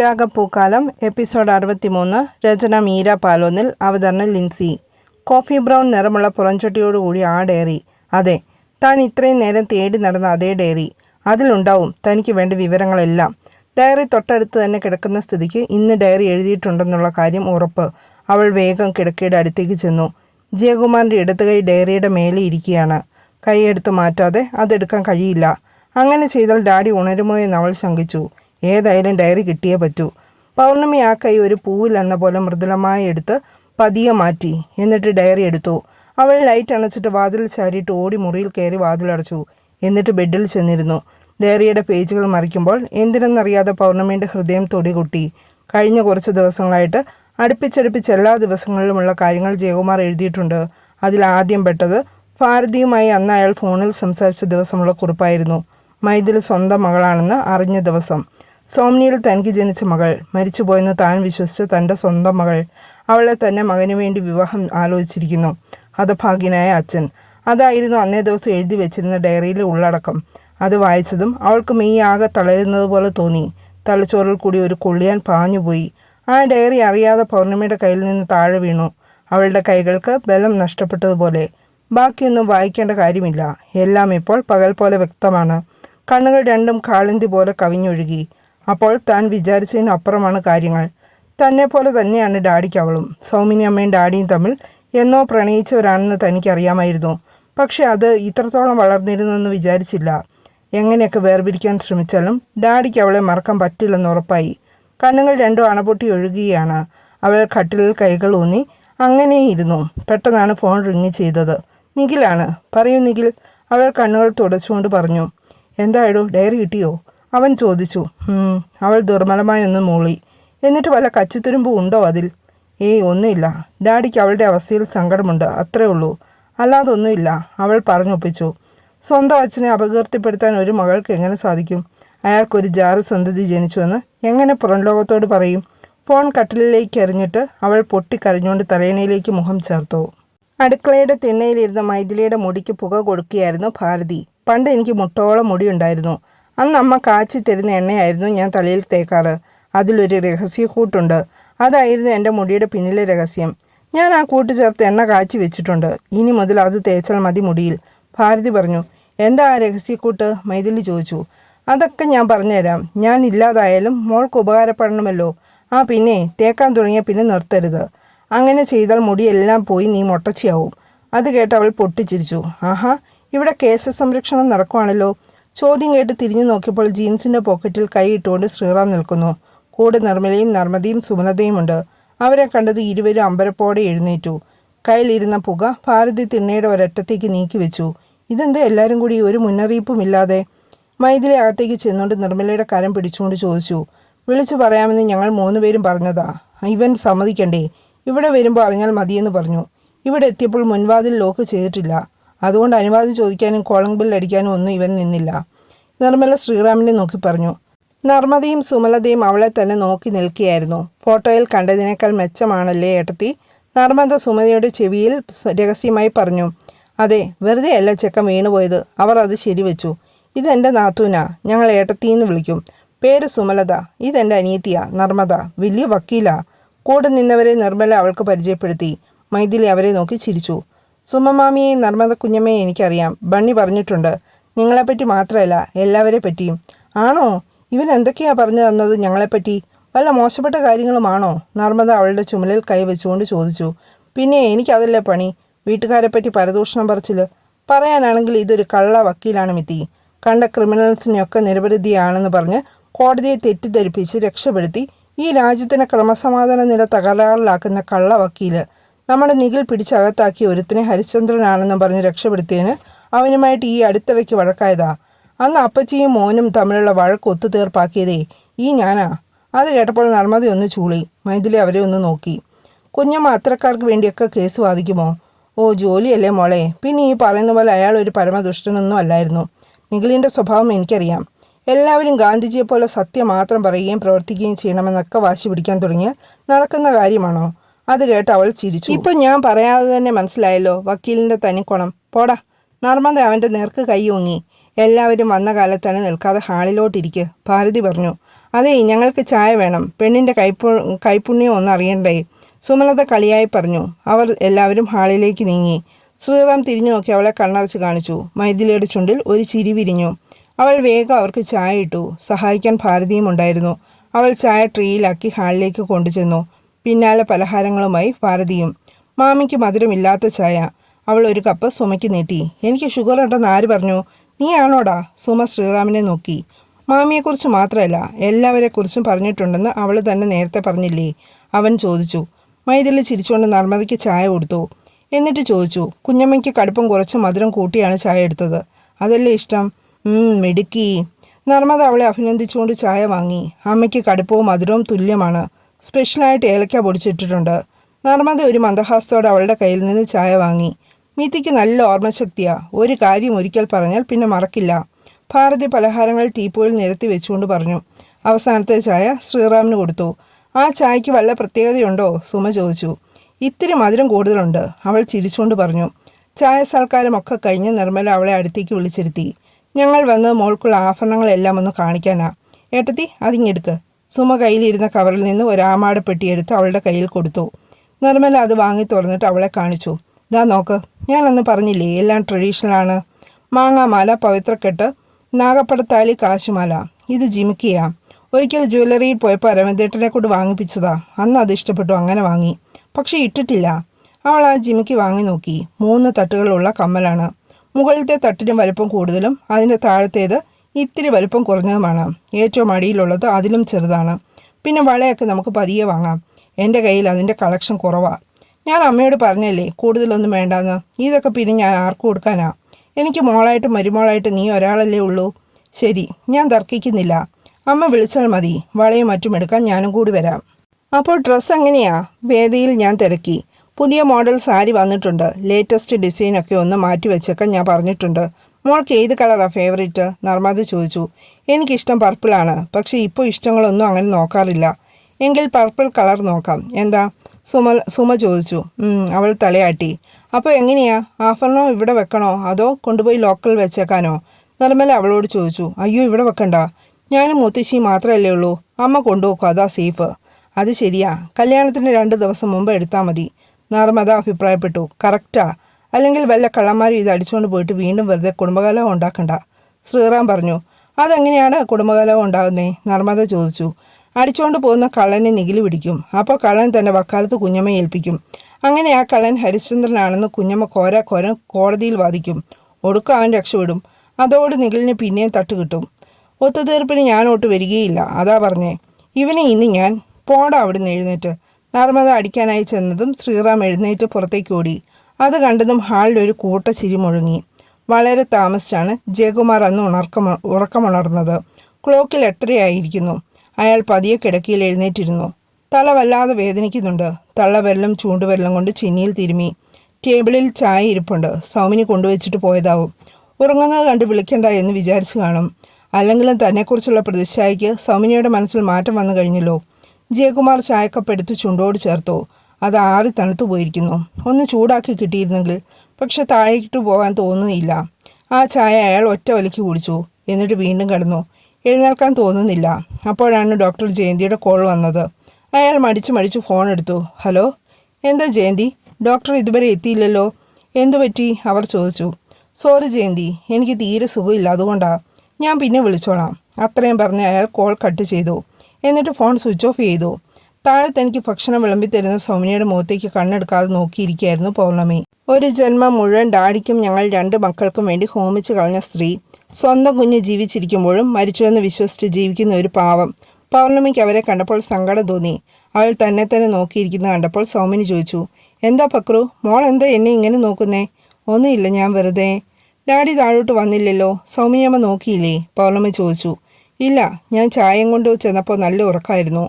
അനുരാഗപ്പൂക്കാലം episode അറുപത്തിമൂന്ന് രചന മീര പാലോന്നിൽ അവതരണ Lincy. Coffee brown നിറമുള്ള പുറംചട്ടിയോടുകൂടി ആ ഡയറി. അതെ താൻ ഇത്രയും നേരം തേടി നടന്ന അതേ ഡയറി. അതിലുണ്ടാവും തനിക്ക് വേണ്ട വിവരങ്ങളെല്ലാം. ഡയറി തൊട്ടടുത്ത് തന്നെ കിടക്കുന്ന സ്ഥിതിക്ക് ഇന്ന് ഡയറി എഴുതിയിട്ടുണ്ടെന്നുള്ള കാര്യം ഉറപ്പ്. അവൾ വേഗം കിടക്കയുടെ അടുത്തേക്ക് ചെന്നു. ജയകുമാറിന്റെ ഇടതുകൈ ഡയറിയുടെ മേലെ ഇരിക്കുകയാണ്. കൈയെടുത്ത് മാറ്റാതെ അതെടുക്കാൻ കഴിയില്ല. അങ്ങനെ ചെയ്താൽ ഡാഡി ഉണരുമോ എന്ന് അവൾ ശങ്കിച്ചു. ഏതായാലും ഡയറി കിട്ടിയേ പറ്റൂ. പൗർണമി ആ കൈ ഒരു പൂവിൽ എന്ന പോലെ മൃദുലമായി എടുത്ത് പതിയെ മാറ്റി. എന്നിട്ട് ഡയറി എടുത്തു. അവൾ ലൈറ്റ് അണച്ചിട്ട് വാതിൽ ചാരിയിട്ട് ഓടി മുറിയിൽ കയറി വാതിലടച്ചു എന്നിട്ട് ബെഡിൽ ചെന്നിരുന്നു. ഡയറിയുടെ പേജുകൾ മറിക്കുമ്പോൾ എന്തിനെന്നറിയാതെ പൗർണമിയുടെ ഹൃദയം തൊടികൊട്ടി കഴിഞ്ഞ കുറച്ച് ദിവസങ്ങളായിട്ട് അടുപ്പിച്ചടുപ്പിച്ച് എല്ലാ ദിവസങ്ങളിലുമുള്ള കാര്യങ്ങൾ ജയകുമാർ എഴുതിയിട്ടുണ്ട്. അതിൽ ആദ്യം പെട്ടത് ഭാരതിയുമായി അന്ന് അയാൾ ഫോണിൽ സംസാരിച്ച ദിവസമുള്ള കുറിപ്പായിരുന്നു. മൈതിൽ സ്വന്തം മകളാണെന്ന് അറിഞ്ഞ ദിവസം. സോംനിയിൽ തനിക്ക് ജനിച്ച മകൾ. മരിച്ചുപോയെന്ന് താൻ വിശ്വസിച്ച തന്റെ സ്വന്തം മകൾ. അവളെ തന്നെ മകനു വേണ്ടി വിവാഹം ആലോചിച്ചിരിക്കുന്നു. ഹതഭാഗ്യനായ അച്ഛൻ. അതായിരുന്നു അന്നേ ദിവസം എഴുതി വെച്ചിരുന്ന ഡയറിയിലെ ഉള്ളടക്കം. അത് വായിച്ചതും അവൾക്ക് മെയ് ആകെ തളരുന്നത് പോലെ തോന്നി. തലച്ചോറിൽ കൂടി ഒരു കൊള്ളിയാൻ പാഞ്ഞുപോയി. ആ ഡയറി അറിയാതെ പൗർണമിയുടെ കയ്യിൽ നിന്ന് താഴെ വീണു. അവളുടെ കൈകൾക്ക് ബലം നഷ്ടപ്പെട്ടതുപോലെ. ബാക്കിയൊന്നും വായിക്കേണ്ട കാര്യമില്ല. എല്ലാം ഇപ്പോൾ പകൽ പോലെ വ്യക്തമാണ്. കണ്ണുകൾ രണ്ടും കാളിന്തി പോലെ കവിഞ്ഞൊഴുകി. അപ്പോൾ താൻ വിചാരിച്ചതിനപ്പുറമാണ് കാര്യങ്ങൾ. തന്നെ പോലെ തന്നെയാണ് ഡാഡിക്ക് അവളും. സൗമിനി അമ്മയും ഡാഡിയും തമ്മിൽ എന്നോ പ്രണയിച്ചവരാണെന്ന് തനിക്കറിയാമായിരുന്നു. പക്ഷെ അത് ഇത്രത്തോളം വളർന്നിരുന്നെന്ന് വിചാരിച്ചില്ല. എങ്ങനെയൊക്കെ വേർപിരിക്കാൻ ശ്രമിച്ചാലും ഡാഡിക്ക് അവളെ മറക്കാൻ പറ്റില്ലെന്ന് ഉറപ്പായി. കണ്ണുകൾ രണ്ടും അണപൊട്ടി ഒഴുകുകയാണ്. അവൾ കട്ടിലിൽ കൈകൾ ഊന്നി അങ്ങനെ ഇരുന്നു പെട്ടെന്നാണ് ഫോൺ റിങ് ചെയ്തത്. നിഖിലാണ്. പറയൂ നിഖിൽ. അവൾ കണ്ണുകൾ തുടച്ചുകൊണ്ട് പറഞ്ഞു. എന്തായിടോ ഡയറി കിട്ടിയോ? അവൻ ചോദിച്ചു അവൾ ദുർബലമായി ഒന്ന് മൂളി. എന്നിട്ട് വല്ല കച്ചിത്തുരുമ്പും ഉണ്ടോ അതിൽ? ഏയ് ഒന്നുമില്ല. ഡാഡിക്ക് അവളുടെ അവസ്ഥയിൽ സങ്കടമുണ്ട് അത്രേ ഉള്ളൂ. അല്ലാതെ ഒന്നുമില്ല അവൾ പറഞ്ഞൊപ്പിച്ചു. സ്വന്തം അച്ഛനെ അപകീർത്തിപ്പെടുത്താൻ ഒരു മകൾക്ക് എങ്ങനെ സാധിക്കും? അയാൾക്കൊരു ജാറ് സന്തതി ജനിച്ചുവെന്ന് എങ്ങനെ പുറം ലോകത്തോട് പറയും? ഫോൺ കട്ടിലിലേക്ക് എറിഞ്ഞിട്ട് അവൾ പൊട്ടിക്കരഞ്ഞുകൊണ്ട് തലയണയിലേക്ക് മുഖം ചേർത്തു. അടുക്കളയുടെ തിണ്ണയിലിരുന്ന മൈഥിലിയുടെ മുടിക്ക് പുക കൊടുക്കുകയായിരുന്നു ഭാരതി. പണ്ട് എനിക്ക് മുട്ടോളം മുടിയുണ്ടായിരുന്നു. അന്ന് അമ്മ കാച്ചി തരുന്ന എണ്ണയായിരുന്നു ഞാൻ തലയിൽ തേക്കാറ്. അതിലൊരു രഹസ്യ കൂട്ടുണ്ട്. അതായിരുന്നു എന്റെ മുടിയുടെ പിന്നിലെ രഹസ്യം. ഞാൻ ആ കൂട്ട് ചേർത്ത് എണ്ണ കാച്ചി വെച്ചിട്ടുണ്ട്. ഇനി മുതൽ അത് തേച്ചാൽ മതി മുടിയിൽ. ഭാരതി പറഞ്ഞു എന്താ ആ രഹസ്യക്കൂട്ട് മൈഥിലി ചോദിച്ചു. അതൊക്കെ ഞാൻ പറഞ്ഞുതരാം. ഞാൻ ഇല്ലാതായാലും മോൾക്ക് ഉപകാരപ്പെടണമല്ലോ. ആ പിന്നെ തേക്കാൻ തുടങ്ങിയ പിന്നെ നിർത്തരുത്. അങ്ങനെ ചെയ്താൽ മുടിയെല്ലാം പോയി നീ മൊട്ടച്ചിയാവും. അത് കേട്ട് അവൾ പൊട്ടിച്ചിരിച്ചു. ആഹാ ഇവിടെ കേശ സംരക്ഷണം നടക്കുവാണല്ലോ. ചോദ്യം കേട്ട് തിരിഞ്ഞു നോക്കിയപ്പോൾ ജീൻസിന്റെ പോക്കറ്റിൽ കൈയിട്ടുകൊണ്ട് ശ്രീറാം നിൽക്കുന്നു. കൂടെ നിർമ്മലയും നർമ്മദയും സുമലതയുമുണ്ട് അവരെ കണ്ടത് ഇരുവരും അമ്പരപ്പോടെ എഴുന്നേറ്റു. കയ്യിലിരുന്ന പുക ഭാരതി തിണ്ണയുടെ ഒരറ്റത്തേക്ക് നീക്കി വെച്ചു. ഇതെന്താ എല്ലാവരും കൂടി ഒരു മുന്നറിയിപ്പുമില്ലാതെ? മൈഥിലി അകത്തേക്ക് ചെന്നുകൊണ്ട് നിർമ്മലയുടെ കരം പിടിച്ചുകൊണ്ട് ചോദിച്ചു. വിളിച്ചു പറയാമെന്ന് ഞങ്ങൾ മൂന്നുപേരും പറഞ്ഞതാ. ഇവൻ സമ്മതിക്കണ്ടേ? ഇവിടെ വരുമ്പോൾ അറിഞ്ഞാൽ മതിയെന്ന് പറഞ്ഞു. ഇവിടെ എത്തിയപ്പോൾ മുൻവാതിൽ ലോക്ക് ചെയ്തിട്ടില്ല. അതുകൊണ്ട് അനുവാദം ചോദിക്കാനും കോളിംഗ് ബിൽ അടിക്കാനും ഒന്നും ഇവൻ നിന്നില്ല. നിർമ്മല ശ്രീറാമിനെ നോക്കി പറഞ്ഞു. നർമ്മദയും സുമലതയും അവളെ തന്നെ നോക്കി നിൽക്കുകയായിരുന്നു. ഫോട്ടോയിൽ കണ്ടതിനേക്കാൾ മെച്ചമാണല്ലേ ഏട്ടത്തി? നർമ്മദ സുമതയുടെ ചെവിയിൽ രഹസ്യമായി പറഞ്ഞു. അതെ വെറുതെ അല്ല ചെക്കൻ വീണുപോയത്. അവർ അത് ശരിവെച്ചു. ഇതെന്റെ നാത്തൂനാ. ഞങ്ങൾ ഏട്ടത്തിന്ന് വിളിക്കും. പേര് സുമലത. ഇതെന്റെ അനിയത്തിയാ. നർമ്മദ വലിയ വക്കീലാ. കൂടെ നിന്നവരെ നിർമ്മല അവൾക്ക് പരിചയപ്പെടുത്തി. മൈഥിലി അവരെ നോക്കി ചിരിച്ചു. സുമമാമിയെയും നർമ്മദ കുഞ്ഞമ്മയെ എനിക്കറിയാം. ബണ്ണി പറഞ്ഞിട്ടുണ്ട്. നിങ്ങളെപ്പറ്റി മാത്രമല്ല എല്ലാവരെ പറ്റിയും. ആണോ? ഇവൻ എന്തൊക്കെയാ പറഞ്ഞു തന്നത് ഞങ്ങളെപ്പറ്റി? വല്ല മോശപ്പെട്ട കാര്യങ്ങളുമാണോ? നർമ്മദ അവളുടെ ചുമലിൽ കൈവച്ചുകൊണ്ട് ചോദിച്ചു. പിന്നെ എനിക്കതല്ലേ പണി? വീട്ടുകാരെപ്പറ്റി പരദൂഷണം പറച്ചിൽ പറയാനാണെങ്കിൽ ഇതൊരു കള്ള വക്കീലാണ് മിത്തി. കണ്ട ക്രിമിനൽസിനെയൊക്കെ നിരപരാധിയാണെന്ന് പറഞ്ഞ് കോടതിയെ തെറ്റിദ്ധരിപ്പിച്ച് രക്ഷപ്പെടുത്തി ഈ രാജ്യത്തിന് ക്രമസമാധാന നില തകരാറിലാക്കുന്ന കള്ള വക്കീൽ. നമ്മുടെ നികിൽ പിടിച്ചകത്താക്കി ഒരുത്തിനെ ഹരിശ്ചന്ദ്രനാണെന്നും പറഞ്ഞ് രക്ഷപ്പെടുത്തിയതിന് അവനുമായിട്ട് ഈ അടുത്തിടയ്ക്ക് വഴക്കായതാ. അന്ന് അപ്പച്ചിയും മോനും തമ്മിലുള്ള വഴക്ക് ഒത്തുതീർപ്പാക്കിയതേ ഈ ഞാനാ. അത് കേട്ടപ്പോൾ നർമ്മദ ഒന്ന് ചൂളി. മൈഥിലി അവരെ ഒന്ന് നോക്കി. കുഞ്ഞമ്മ അത്രക്കാർക്ക് വേണ്ടിയൊക്കെ കേസ് വാദിക്കുമോ? ഓ ജോലിയല്ലേ മോളെ. പിന്നെ ഈ പറയുന്ന പോലെ അയാൾ ഒരു പരമദുഷ്ടനൊന്നും അല്ലായിരുന്നു. നിഖിലിന്റെ സ്വഭാവം എനിക്കറിയാം. എല്ലാവരും ഗാന്ധിജിയെ പോലെ സത്യം മാത്രം പറയുകയും പ്രവർത്തിക്കുകയും ചെയ്യണമെന്നൊക്കെ വാശി പിടിക്കാൻ തുടങ്ങിയാൽ നടക്കുന്ന കാര്യമാണോ? അത് കേട്ട് അവൾ ചിരിച്ചു. ഇപ്പൊ ഞാൻ പറയാതെ തന്നെ മനസ്സിലായല്ലോ വക്കീലിന്റെ തനിക്കുണം പോടാ നർമ്മദ അവന്റെ നേർക്ക് കൈ ഊങ്ങി എല്ലാവരും വന്ന കാലത്ത് തന്നെ നിൽക്കാതെ ഹാളിലോട്ടിരിക്കുക ഭാരതി പറഞ്ഞു. അതേ ഞങ്ങൾക്ക് ചായ വേണം. പെണ്ണിന്റെ കൈപ്പു കൈപ്പുണ്യം ഒന്ന് അറിയണ്ടേ? സുമലത കളിയായി പറഞ്ഞു. അവർ എല്ലാവരും ഹാളിലേക്ക് നീങ്ങി. ശ്രീറാം തിരിഞ്ഞു നോക്കി അവളെ കണ്ണടച്ച് കാണിച്ചു. മൈഥിലിയുടെ ചുണ്ടിൽ ഒരു ചിരി വിരിഞ്ഞു. അവൾ വേഗം അവർക്ക് ചായ ഇട്ടു. സഹായിക്കാൻ ഭാരതിയും ഉണ്ടായിരുന്നു. അവൾ ചായ ട്രീയിലാക്കി ഹാളിലേക്ക് കൊണ്ടുചെന്നു. പിന്നാലെ പലഹാരങ്ങളുമായി ഭാരതിയും. മാമിക്ക് മധുരമില്ലാത്ത ചായ. അവൾ ഒരു കപ്പ് സുമയ്ക്ക് നീട്ടി. എനിക്ക് ഷുഗർ ഉണ്ടെന്ന് ആര് പറഞ്ഞു? നീയാണോടാ? സുമ ശ്രീറാമിനെ നോക്കി. മാമിയെക്കുറിച്ച് മാത്രമല്ല എല്ലാവരെക്കുറിച്ചും പറഞ്ഞിട്ടുണ്ടെന്ന് അവൾ തന്നെ നേരത്തെ പറഞ്ഞില്ലേ? അവൻ ചോദിച്ചു. മൈഥിലി ചിരിച്ചുകൊണ്ട് നർമ്മദയ്ക്ക് ചായ കൊടുത്തു. എന്നിട്ട് ചോദിച്ചു കുഞ്ഞമ്മയ്ക്ക് കടുപ്പം കുറച്ച് മധുരം കൂട്ടിയാണ് ചായ എടുത്തത്. അതല്ലേ ഇഷ്ടം? മിടുക്കി. നർമ്മദ അവളെ അഭിനന്ദിച്ചുകൊണ്ട് ചായ വാങ്ങി. അമ്മയ്ക്ക് കടുപ്പവും മധുരവും തുല്യമാണ്. സ്പെഷ്യലായിട്ട് ഏലക്ക പൊടിച്ചിട്ടിട്ടുണ്ട്. നർമ്മദ ഒരു മന്ദഹാസത്തോടെ അവളുടെ കയ്യിൽ നിന്ന് ചായ വാങ്ങി. മിതിക്ക് നല്ല ഓർമ്മശക്തിയാ. ഒരു കാര്യം ഒരിക്കൽ പറഞ്ഞാൽ പിന്നെ മറക്കില്ല. ഭാരതി പലഹാരങ്ങൾ ടീപ്പോയിൽ നിരത്തി വെച്ചുകൊണ്ട് പറഞ്ഞു. അവസാനത്തെ ചായ ശ്രീറാമിന് കൊടുത്തു. ആ ചായയ്ക്ക് വല്ല പ്രത്യേകതയുണ്ടോ? സുമ ചോദിച്ചു. ഇത്തിരി മധുരം കൂടുതലുണ്ട്. അവൾ ചിരിച്ചുകൊണ്ട് പറഞ്ഞു. ചായ സൽക്കാരമൊക്കെ കഴിഞ്ഞ് നിർമ്മല അവളെ അടുത്തേക്ക് വിളിച്ചിരുത്തി. ഞങ്ങൾ വന്ന് മോൾക്കുള്ള ആഭരണങ്ങളെല്ലാം ഒന്ന് കാണിക്കാനാ. ഏട്ടത്തി അതിങ്ങെടുക്ക് സുമ കയ്യിലിരുന്ന കവറിൽ നിന്ന് ഒരു ആമാട പെട്ടിയെടുത്ത് അവളുടെ കയ്യിൽ കൊടുത്തു. നിർമ്മല അത് വാങ്ങി തുറന്നിട്ട് അവളെ കാണിച്ചു. ദാ നോക്ക് ഞാൻ അന്ന് പറഞ്ഞില്ലേ എല്ലാം ട്രഡീഷണലാണ് മാങ്ങാമാല പവിത്രക്കെട്ട് നാഗപ്പടത്താലി കാശുമാല. ഇത് ജിമിക്കിയാ. ഒരിക്കൽ ജ്വല്ലറിയിൽ പോയപ്പോൾ അരവിന്ദേട്ടനെ കൊണ്ട് വാങ്ങിപ്പിച്ചതാ. അന്ന് അത് ഇഷ്ടപ്പെട്ടു അങ്ങനെ വാങ്ങി. പക്ഷേ ഇട്ടിട്ടില്ല. അവൾ ആ ജിമിക്ക് വാങ്ങി നോക്കി. മൂന്ന് തട്ടുകളുള്ള കമ്മലാണ്. മുകളിലത്തെ തട്ടിന് വലുപ്പം കൂടുതലും അതിന്റെ താഴത്തേത് ഇത്തിരി വലുപ്പം കുറഞ്ഞതുമാണ്. ഏറ്റവും അടിയിലുള്ളത് അതിലും ചെറുതാണ്. പിന്നെ വളയൊക്കെ നമുക്ക് പതിയെ വാങ്ങാം. എന്റെ കയ്യിൽ അതിന്റെ കളക്ഷൻ കുറവാണ് ഞാൻ അമ്മയോട് പറഞ്ഞല്ലേ കൂടുതലൊന്നും വേണ്ടാന്ന്. ഇതൊക്കെ പിന്നെ ഞാൻ ആർക്കും കൊടുക്കാനാ. എനിക്ക് മോളായിട്ട് മരുമോളായിട്ട് നീ ഒരാളല്ലേ ഉള്ളൂ. ശരി ഞാൻ തർക്കിക്കുന്നില്ല. അമ്മ വിളിച്ചാൽ മതി. വളയും മറ്റും എടുക്കാൻ ഞാനും കൂടി വരാം. അപ്പോൾ ഡ്രസ്സ് എങ്ങനെയാ? വേദിയിൽ ഞാൻ തിരക്കി. പുതിയ മോഡൽ സാരി വന്നിട്ടുണ്ട്. ലേറ്റസ്റ്റ് ഡിസൈനൊക്കെ ഒന്ന് മാറ്റി വെച്ചേക്കാൻ ഞാൻ പറഞ്ഞിട്ടുണ്ട്. മോൾക്ക് ഏത് കളറാണ് ഫേവറേറ്റ് നർമ്മദ ചോദിച്ചു. എനിക്കിഷ്ടം പർപ്പിളാണ് പക്ഷേ ഇപ്പോൾ ഇഷ്ടങ്ങളൊന്നും അങ്ങനെ നോക്കാറില്ല. എങ്കിൽ പർപ്പിൾ കളർ നോക്കാം. എന്താ? സുമ സുമ ചോദിച്ചു. അവൾ തലയാട്ടി. അപ്പോൾ എങ്ങനെയാ? ആഫറിനോ ഇവിടെ വെക്കണോ? അതോ കൊണ്ടുപോയി ലോക്കൽ വെച്ചേക്കാനോ? നിർമ്മല അവളോട് ചോദിച്ചു. അയ്യോ ഇവിടെ വെക്കണ്ട. ഞാനും മുത്തശ്ശി മാത്രമല്ലേ ഉള്ളൂ. അമ്മ കൊണ്ടുപോക്കും? അതാ സേഫ് അത് ശരിയാ. കല്യാണത്തിന് രണ്ട് ദിവസം മുമ്പ് എടുത്താൽ മതി. നർമ്മദ അഭിപ്രായപ്പെട്ടു. കറക്റ്റാ അല്ലെങ്കിൽ വല്ല കള്ളന്മാരും ഇത് അടിച്ചുകൊണ്ട് പോയിട്ട് വീണ്ടും വെറുതെ കുടുംബകലഹം ഉണ്ടാക്കണ്ട. ശ്രീറാം പറഞ്ഞു അതെങ്ങനെയാണ് കുടുംബകലഹം ഉണ്ടാകുന്നേ? നർമ്മദ ചോദിച്ചു. അടിച്ചുകൊണ്ട് പോകുന്ന കള്ളനെ നികിലി പിടിക്കും. അപ്പോൾ കള്ളൻ തന്നെ വക്കാലത്ത് കുഞ്ഞമ്മയെ ഏൽപ്പിക്കും. അങ്ങനെ ആ കള്ളൻ ഹരിശ്ചന്ദ്രനാണെന്ന് കുഞ്ഞമ്മ കോര കോര കോടതിയിൽ വാദിക്കും. ഒടുക്കം അവൻ രക്ഷപ്പെടും. അതോട് നികിലിന് പിന്നെയും തട്ട് കിട്ടും. ഒത്തുതീർപ്പിന് ഞാനോട്ട് വരികയില്ല. അതാ പറഞ്ഞേ. ഇവനെ ഇന്ന് ഞാൻ പോടാ അവിടുന്ന് എഴുന്നേറ്റ്. നർമ്മദ അടിക്കാനായി ചെന്നതും ശ്രീറാം എഴുന്നേറ്റ് പുറത്തേക്ക് ഓടി. അത് കണ്ടതും കൂട്ട ചിരി മുഴങ്ങി. വളരെ താമസിച്ചാണ് ജയകുമാർ അന്ന് ഉണർക്കമ ഉറക്കമുണർന്നത്. ക്ലോക്കിൽ എത്രയായിരിക്കുന്നു? അയാൾ പതിയെ കിടക്കിയിൽ എഴുന്നേറ്റിരുന്നു. തല വല്ലാതെ വേദനിക്കുന്നുണ്ട്. തള്ളവെല്ലം ചൂണ്ടുവെല്ലം കൊണ്ട് ചിന്നിയിൽ തിരുമി. ടേബിളിൽ ചായ ഇരിപ്പുണ്ട്. സൗമിനി കൊണ്ടുവച്ചിട്ട് പോയതാവും. ഉറങ്ങുന്നത് കണ്ട് വിളിക്കണ്ട എന്ന് വിചാരിച്ചു കാണും. അല്ലെങ്കിലും തന്നെക്കുറിച്ചുള്ള പ്രതിച്ഛായയ്ക്ക് സൗമിനിയുടെ മനസ്സിൽ മാറ്റം വന്നു കഴിഞ്ഞല്ലോ. ജയകുമാർ ചായക്കപ്പെടുത്ത് ചുണ്ടോട് ചേർത്തു. അത് ആറി തണുത്തു പോയിരിക്കുന്നു. ഒന്ന് ചൂടാക്കി കിട്ടിയിരുന്നെങ്കിൽ പക്ഷെ താഴേക്കിട്ട് പോകാൻ തോന്നുന്നില്ല. ആ ചായ അയാൾ ഒറ്റ വലിക്ക് കുടിച്ചു. എന്നിട്ട് വീണ്ടും കിടന്നു. എഴുന്നേൽക്കാൻ തോന്നുന്നില്ല. അപ്പോഴാണ് ഡോക്ടർ ജയന്തിയുടെ കോൾ വന്നത്. അയാൾ മടിച്ചു മടിച്ചു ഫോൺ എടുത്തു. ഹലോ? എന്താ ജയന്തി? ഡോക്ടർ ഇതുവരെ എത്തിയില്ലല്ലോ? എന്തു പറ്റി? അവർ ചോദിച്ചു. സോറി ജയന്തി. എനിക്ക് തീരെ സുഖമില്ല. അതുകൊണ്ടാണ് ഞാൻ പിന്നെ വിളിച്ചോളാം. അത്രയും പറഞ്ഞ് അയാൾ കോൾ കട്ട് ചെയ്തു. എന്നിട്ട് ഫോൺ സ്വിച്ച് ഓഫ് ചെയ്തു. താഴത്ത് തനിക്ക് ഭക്ഷണം വിളമ്പി തരുന്ന സൗമ്യയുടെ മുഖത്തേക്ക് കണ്ണെടുക്കാതെ നോക്കിയിരിക്കുകയായിരുന്നു പൗർണമി. ഒരു ജന്മം മുഴുവൻ ഡാഡിക്കും ഞങ്ങൾ രണ്ട് മക്കൾക്കും വേണ്ടി ഹോമിച്ച് കളഞ്ഞ സ്ത്രീ. സ്വന്തം കുഞ്ഞ് ജീവിച്ചിരിക്കുമ്പോഴും മരിച്ചുവെന്ന് വിശ്വസിച്ച് ജീവിക്കുന്ന ഒരു പാവം. പൗർണമിക്ക് അവരെ കണ്ടപ്പോൾ സങ്കടം തോന്നി. അവൾ തന്നെ തന്നെ നോക്കിയിരിക്കുന്ന കണ്ടപ്പോൾ സൗമിനി ചോദിച്ചു എന്താ പക്രു മോൾ എന്താ എന്നെ ഇങ്ങനെ നോക്കുന്നേ? ഒന്നുമില്ല ഞാൻ വെറുതെ. ഡാഡി താഴോട്ട് വന്നില്ലല്ലോ. സൗമിനിയമ്മ നോക്കിയില്ലേ? പൗർണമി ചോദിച്ചു. ഇല്ല ഞാൻ ചായം കൊണ്ട് ചെന്നപ്പോൾ നല്ല ഉറക്കമായിരുന്നു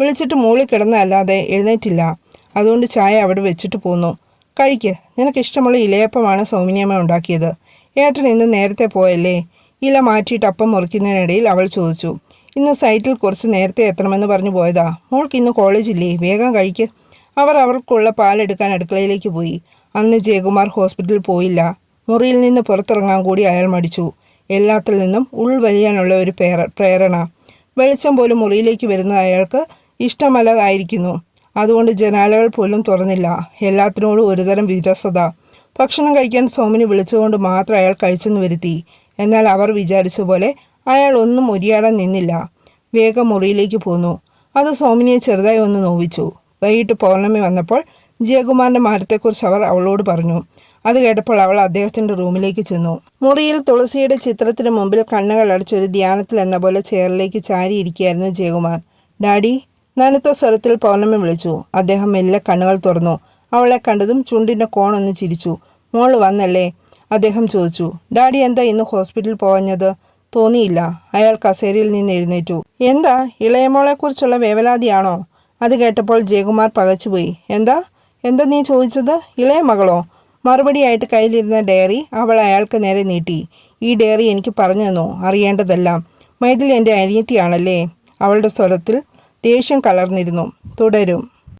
വിളിച്ചിട്ട് മുകളിൽ കിടന്നല്ലാതെ എഴുന്നേറ്റില്ല. അതുകൊണ്ട് ചായ അവിടെ വെച്ചിട്ട് പോന്നു. കഴിക്ക്. നിനക്കിഷ്ടമുള്ള ഇലയപ്പമാണ് സൗമിനിയമ്മ ഉണ്ടാക്കിയത്. ഏട്ടൻ ഇന്ന് നേരത്തെ പോയല്ലേ? ഇല മാറ്റിയിട്ട് അപ്പം മുറിക്കുന്നതിനിടയിൽ അവൾ ചോദിച്ചു. ഇന്ന് സൈറ്റിൽ കുറച്ച് നേരത്തെ എത്തണമെന്ന് പറഞ്ഞു പോയതാ. മോൾക്ക് ഇന്ന് കോളേജില്ലേ വേഗം കഴിക്ക്. അവർ അവർക്കുള്ള പാലെടുക്കാൻ അടുക്കളയിലേക്ക് പോയി. അന്ന് ജയകുമാർ ഹോസ്പിറ്റലിൽ പോയില്ല. മുറിയിൽ നിന്ന് പുറത്തിറങ്ങാൻ കൂടി അയാൾ മടിച്ചു. എല്ലാത്തിൽ നിന്നും ഉൾവലിയാനുള്ള ഒരു പേര പ്രേരണ. വെളിച്ചം പോലും മുറിയിലേക്ക് വരുന്ന അയാൾക്ക് ഇഷ്ടമല്ലാതായിരിക്കുന്നു. അതുകൊണ്ട് ജനാലകൾ പോലും തുറന്നില്ല. എല്ലാത്തിനോടും ഒരുതരം വിരസത. ഭക്ഷണം കഴിക്കാൻ സോമിനി വിളിച്ചുകൊണ്ട് മാത്രം അയാൾ കഴിച്ചെന്ന് വരുത്തി. എന്നാൽ അവർ വിചാരിച്ച പോലെ അയാൾ ഒന്നും ഒരിയാടാൻ നിന്നില്ല. വേഗം മുറിയിലേക്ക് പോന്നു. അത് സോമിനിയെ ചെറുതായി ഒന്ന് നോവിച്ചു. വൈകിട്ട് പൗർണമി വന്നപ്പോൾ ജയകുമാറിന്റെ മരത്തെക്കുറിച്ച് അവർ അവളോട് പറഞ്ഞു. അത് കേട്ടപ്പോൾ അവൾ അദ്ദേഹത്തിന്റെ റൂമിലേക്ക് ചെന്നു. മുറിയിൽ തുളസിയുടെ ചിത്രത്തിന് മുമ്പിൽ കണ്ണുകൾ അടച്ചൊരു ധ്യാനത്തിൽ എന്ന പോലെ ചെയറിലേക്ക് ചാരിയിരിക്കുകയായിരുന്നു ജയകുമാർ. ഡാഡി നനുത്ത സ്വരത്തിൽ പൗർണമി വിളിച്ചു. അദ്ദേഹം മെല്ലെ കണ്ണുകൾ തുറന്നു. അവളെ കണ്ടതും ചുണ്ടിന്റെ കോണൊന്ന് ചിരിച്ചു. മോൾ വന്നല്ലേ? അദ്ദേഹം ചോദിച്ചു. ഡാഡി എന്താ ഇന്ന് ഹോസ്പിറ്റലിൽ പോകഞ്ഞത്? തോന്നിയില്ല. അയാൾ കസേരയിൽ നിന്ന് എഴുന്നേറ്റു. എന്താ? ഇളയമോളെക്കുറിച്ചുള്ള വേവലാതിയാണോ? അത് കേട്ടപ്പോൾ ജയകുമാർ പകച്ചുപോയി എന്താ? എന്താ നീ ചോദിച്ചത്? ഇളയ മകളോ? മറുപടിയായിട്ട് കയ്യിലിരുന്ന ഡയറി അവൾ അയാൾക്ക് നേരെ നീട്ടി. ഈ ഡയറി എനിക്ക് പറഞ്ഞു തന്നു? അറിയേണ്ടതെല്ലാം. മൈതിൽ എന്റെ അനിയത്തിയാണല്ലേ? അവളുടെ സ്വരത്തിൽ ദേഷ്യം കലർന്നിരുന്നു. തുടരും.